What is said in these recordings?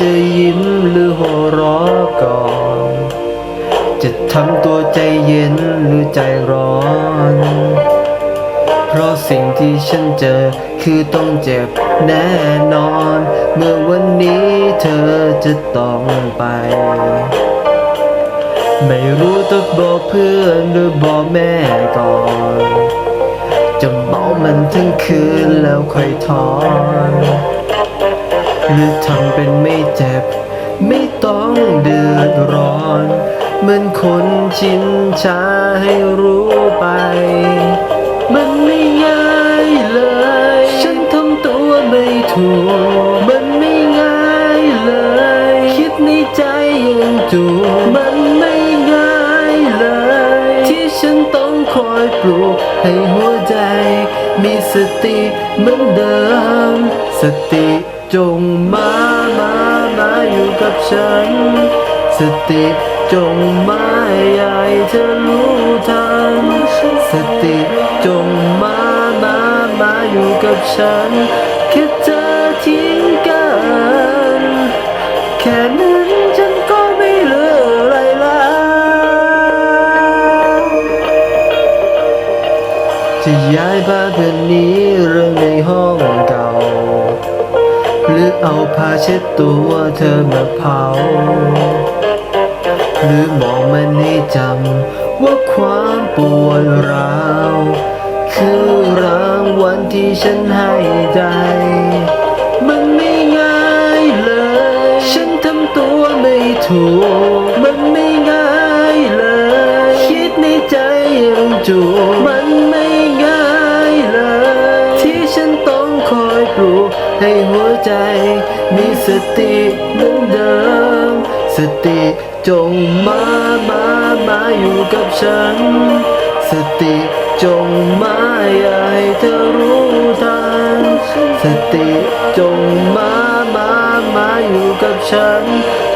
จะยิ้มหรือหัวเราะก่อน จะทำตัวใจเย็นหรือใจร้อน เพราะสิ่งที่ฉันเจอคือต้องเจ็บแน่นอน เมื่อวันนี้เธอจะต้องไป ไม่รู้ต้องบอกเพื่อนหรือบอกแม่ก่อน จะเมามันทั้งคืนแล้วค่อยถอน หรือทำเป็นไม่เจ็บ ไม่ต้องเดือดร้อน เหมือนคนชินชาให้รู้ไป มันไม่ง่ายเลย ฉันทำตัวไม่ถูก มันไม่ง่ายเลย คิดในใจยังจูมันไม่ง่ายเลย ที่ฉันต้องคอยปลุกให้หัวใจ มีสติเหมือนเดิม สติ จงมามามาอยู่กับฉัน สติจงมาให้เธอรู้ทันสติจงมามามาอยู่กับฉัน แค่เธอทิ้งกัน แค่นั้นฉันก็ไม่เหลืออะไรแล้วจะย้ายบ้านเพื่อนนี้เรื่องในห้องเก่า เอาผ้าเช็ดตัวเธอมาเผา หรือมองมันให้จำว่าความปวดร้าว คือรางวัลที่ฉันให้ใจมันไม่ง่ายเลย ฉันทำตัวไม่ถูก มันไม่ง่ายเลย คิดในใจยังจูมันไม่ง่ายเลย ที่ฉันต้องคอยปลุกให้หัวใจมีสติเหมือนเดิม สติจงมามามาอยู่กับฉัน สติจงมาอย่าให้เธอรู้ทัน สติจงมามามาอยู่กับฉัน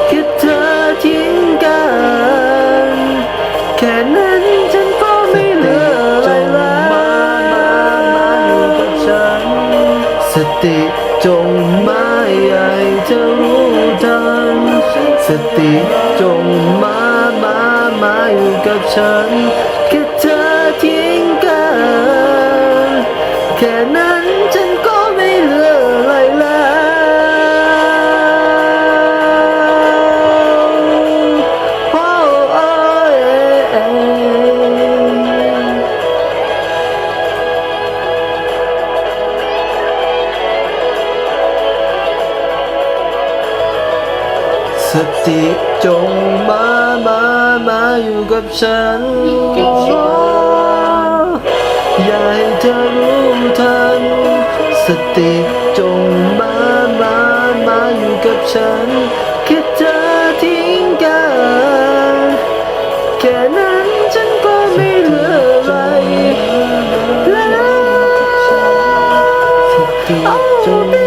แค่เธอทิ้งกัน แค่นั้นฉันก็ไม่เหลืออะไรแล้วมามามาอยู่กับฉันสติ จงมาใหญ่จะรู้ทัน สติจงมา มา มาอยู่กับฉันแค่เธอ สติจงมามามาอยู่กับฉัน อย่าให้เธอรู้ทัน สติจงมามามาอยู่กับฉัน แค่เธอทิ้งกัน แค่นั้นฉันก็ไม่เหลืออะไรแล้ว Oh, baby.